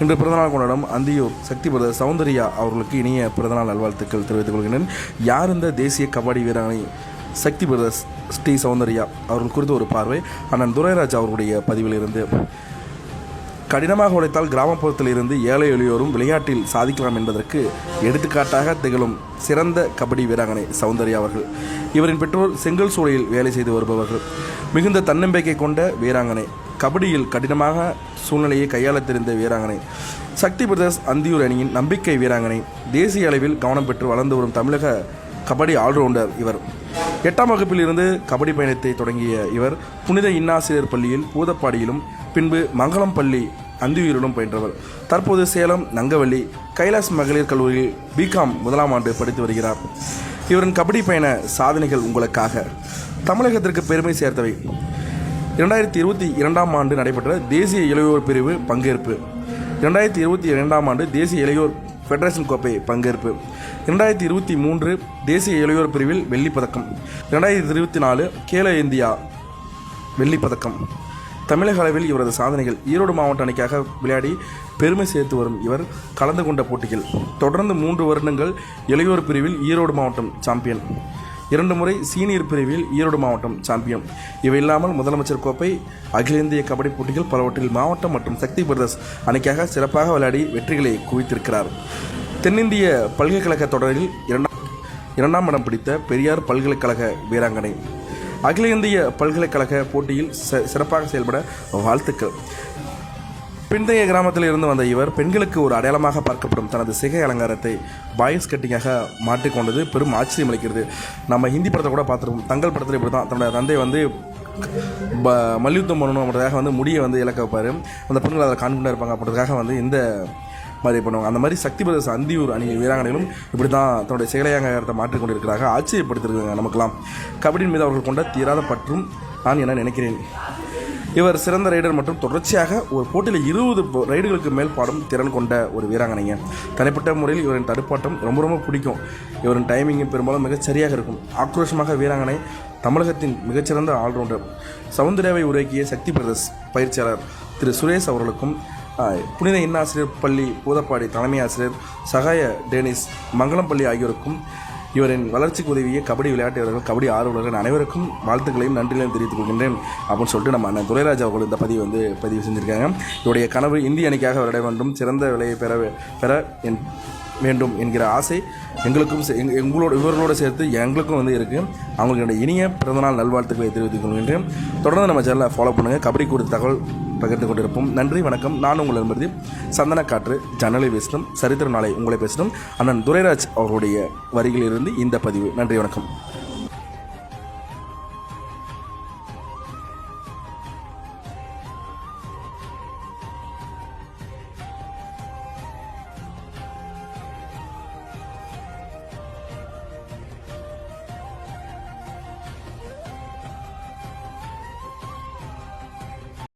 இன்று பிறந்தநாள் கொண்டாடும் அந்தியூர் சக்தி பிரதர் சௌந்தர்யா அவர்களுக்கு இனிய பிறந்தநாள் நல்வாழ்த்துக்கள் தெரிவித்துக் கொள்கிறேன் யார் இந்த தேசிய கபடி வீராங்கனை சக்தி பிரதர்ஸ் ஸ்ரீ சௌந்தர்யா அவர்கள் குறித்த ஒரு பார்வை? அண்ணன் துரைராஜ் அவர்களுடைய பதிவில் இருந்து கடினமாக உழைத்தால் கிராமப்புறத்தில் இருந்து ஏழை எளியோரும் விளையாட்டில் சாதிக்கலாம் என்பதற்கு எடுத்துக்காட்டாக திகழும் சிறந்த கபடி வீராங்கனை சௌந்தர்யா அவர்கள். இவரின் பெற்றோர் செங்கல் சூளையில் வேலை செய்து வருபவர்கள். மிகுந்த தன்னம்பிக்கை கொண்ட வீராங்கனை. கபடியில் கடினமாக சூழ்நிலையை கையாள தெரிந்த வீராங்கனை. சக்தி பிரதர்ஸ் அந்தியூர் அணியின் நம்பிக்கை வீராங்கனை. தேசிய அளவில் கவனம் பெற்று வளர்ந்து வரும் தமிழக கபடி ஆல்ரவுண்டர் இவர். எட்டாம் வகுப்பில் இருந்து கபடி பயணத்தை தொடங்கிய இவர் புனித இன்னாசிரியர் பள்ளியில் பூதப்பாடியிலும் பின்பு மங்களம் பள்ளி அந்தியூரிலும் பயின்றவர். தற்போது சேலம் நங்கவள்ளி கைலாஸ் மகளிர் கல்லூரியில் பிகாம் முதலாம் ஆண்டு படித்து வருகிறார். இவரின் கபடி பயண சாதனைகள் உங்களுக்காக. தமிழகத்திற்கு பெருமை சேர்த்தவை. இரண்டாயிரத்தி இருபத்தி இரண்டாம் ஆண்டு நடைபெற்ற தேசிய இளையோர் பிரிவு பங்கேற்பு. இரண்டாயிரத்தி இருபத்தி இரண்டாம் ஆண்டு தேசிய இளையோர் ஃபெடரேஷன் கோப்பை பங்கேற்பு. இரண்டாயிரத்தி இருபத்தி மூன்று தேசிய இளையோர் பிரிவில் வெள்ளிப் பதக்கம் இரண்டாயிரத்தி இருபத்தி நாலு கேலோ இந்தியா வெள்ளிப் பதக்கம் தமிழக அளவில் இவரது சாதனைகள் ஈரோடு மாவட்ட அணிக்காக விளையாடி பெருமை சேர்த்து வரும் இவர் கலந்து கொண்ட போட்டிகள் தொடர்ந்து மூன்று வருடங்கள் இளையோர் பிரிவில் ஈரோடு மாவட்டம் சாம்பியன் இரண்டு முறை சீனியர் பிரிவில் ஈரோடு மாவட்டம் சாம்பியன். இவை இல்லாமல் முதலமைச்சர் கோப்பை அகில இந்திய கபடி போட்டிகள் பலவற்றில் மாவட்டம் மற்றும் சக்தி பிரதர்ஸ் அணிக்காக சிறப்பாக விளையாடி வெற்றிகளை குவித்திருக்கிறார். தென்னிந்திய பல்கலைக்கழக தொடரில் இரண்டாம் இரண்டாம் இடம் பிடித்த பெரியார் பல்கலைக்கழக வீராங்கனை. அகில இந்திய பல்கலைக்கழக போட்டியில் ச- சிறப்பாக செயல்பட வாழ்த்துக்கள். பிந்தைய கிராமத்தில் இருந்து வந்த இவர் பெண்களுக்கு ஒரு அடையாளமாக பார்க்கப்படும் தனது சிகை அலங்காரத்தை பாய்ஸ் கட்டிங்காக மாற்றிக்கொண்டது பெரும் ஆச்சரியம் அளிக்கிறது. நம்ம ஹிந்தி படத்தை கூட பார்த்துருப்போம். தங்கள் படத்தில் இப்படி தான் தன்னோட தந்தை வந்து ப மல்யுத்தம் பண்ணணும் அப்படின்றதுக்காக வந்து முடியை வந்து இழக்க வைப்பார். அந்த பெண்கள் அதை காண்கொண்டா இருப்பாங்க அப்படின்றதுக்காக வந்து இந்த மாதிரி பண்ணுவாங்க. அந்த மாதிரி சக்தி பிரதேச அந்தியூர் அணி வீராங்கனைகளும் இப்படி தான் தன்னுடைய செயலையாங்கிறத மாற்றிக்கொண்டு இருக்கிறாங்க ஆச்சரியப்படுத்திருக்காங்க நமக்கெல்லாம். கபடியின் மீது அவர்கள் கொண்ட தீராத பற்றும் நான் என்ன நினைக்கிறேன்? இவர் சிறந்த ரைடர் மற்றும் தொடர்ச்சியாக ஒரு போட்டியில் இருபது ரைடுகளுக்கு மேல் பாடும் திறன் கொண்ட ஒரு வீராங்கனைங்க. தனிப்பட்ட முறையில் இவரின் தடுப்பாட்டம் ரொம்ப ரொம்ப பிடிக்கும். இவரின் டைமிங்கும் பெரும்பாலும் மிகச் சரியாக இருக்கும். ஆக்ரோஷமாக வீராங்கனை தமிழகத்தின் மிகச்சிறந்த ஆல்ரவுண்டர் சவுந்தர்யாவை உருவாக்கிய சக்தி பிரதர்ஸ் பயிற்சியாளர் திரு சுரேஷ் அவர்களுக்கும் புனித இன்னாசிரியர் பள்ளி பூதப்பாடி தலைமை ஆசிரியர் சகாய டேனிஸ் மங்களம் பள்ளி ஆகியோருக்கும் இவரின் வளர்ச்சிக்கு உதவிய கபடி விளையாட்டு வீரர்கள் கபடி ஆர்வலர்கள் அனைவருக்கும் வாழ்த்துக்களையும் நன்றிகளையும் தெரிவித்துக் கொள்கின்றேன். அப்படின்னு சொல்லிட்டு நம்ம அண்ணன் துரைராஜ் அவர்கள் இந்த பதிவு வந்து பதிவு செஞ்சுருக்காங்க. இவருடைய கனவு இந்திய அணிக்காக விளையாட வேண்டும் சிறந்த விலையை பெற பெற என் வேண்டும் என்கிற ஆசை எங்களுக்கும் எங்களோட இவர்களோடு சேர்த்து எங்களுக்கும் வந்து இருக்குது அவங்களுக்கு இனிய பிறந்தநாள் நல்வாழ்த்துக்களை தெரிவித்துக் கொள்கின்றேன். தொடர்ந்து நம்ம சேனலை ஃபாலோ பண்ணுங்கள் கபடி குறித்த தகவல் பகிர்ந்து கொண்டிருப்போம். நன்றி வணக்கம். நான் உங்களை என்பது சந்தன காற்று ஜன்னலை பேசணும் சரித்திர நாளை உங்களை பேசணும் அண்ணன் துரைராஜ் அவருடைய வரிகளிலிருந்து இந்த பதிவு. நன்றி வணக்கம்.